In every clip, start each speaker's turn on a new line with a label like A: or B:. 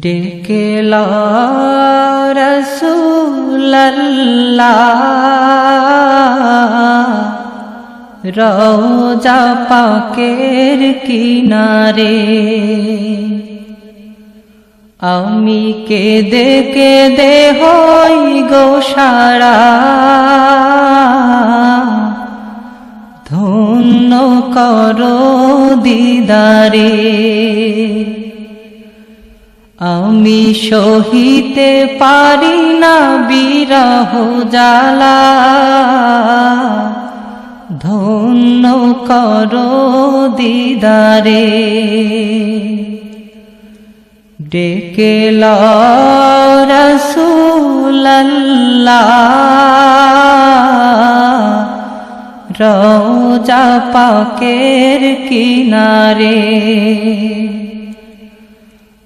A: ডেকে রসুল্লাহ রওজা পাকের কিনারে। আমি কেঁদে কেঁদে হই গো সারা। ধন্য করো দিদারে। আমি সহিতে পারি না বিরহ জালা ধন্য করো দিদারে। ডেকে রসুল্লাহ রওজা পাকের কিনারে।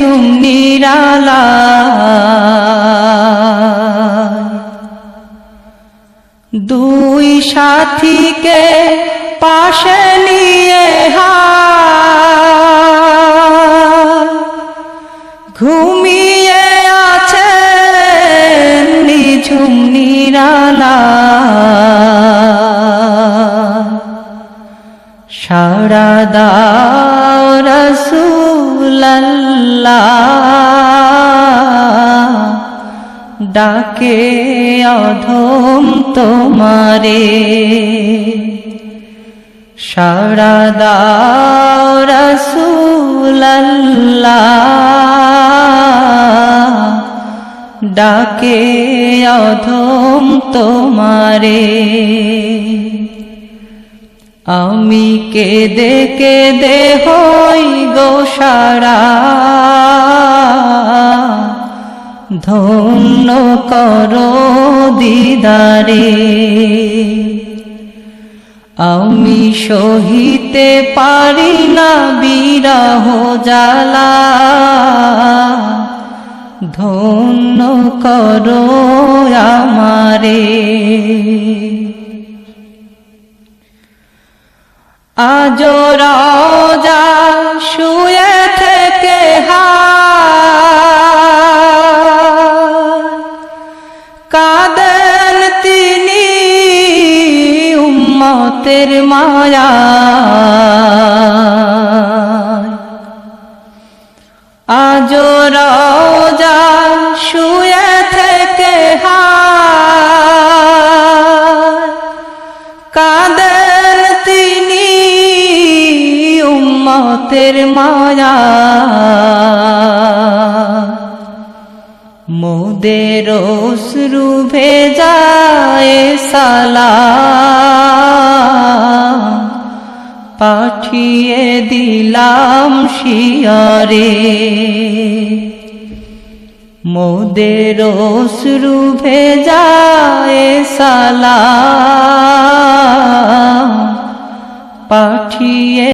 A: নিঝুম নিরালা। দুই সাথীকে পাশে নিয়ে হায় ঘুমিয়ে আছে নিঝুম নিরালা। সারা দাও রসুল্লাহ ডাকে অধম তোমারে। সারা দাও রসুল্লাহ ডাকে অধম তোমারে। আমি কেঁদে কেঁদে হই গো সারা। ধন্য করো দিদারে। আমি সহিতে পারি না বিরহ জালা ধন্য করো আমারে। আজ রাজা শুয়ে কাদেন তিনি উম্মতের মায়া? আজ রাজা শুয়ে থেকে কাদেন তিনি উম্মতের মায়া? মোদের অশ্রু ভেজায় সালা পাঠিয়ে দিলাম শিয়রে। মোদের অশ্রু ভেজায় সালা পাঠিয়ে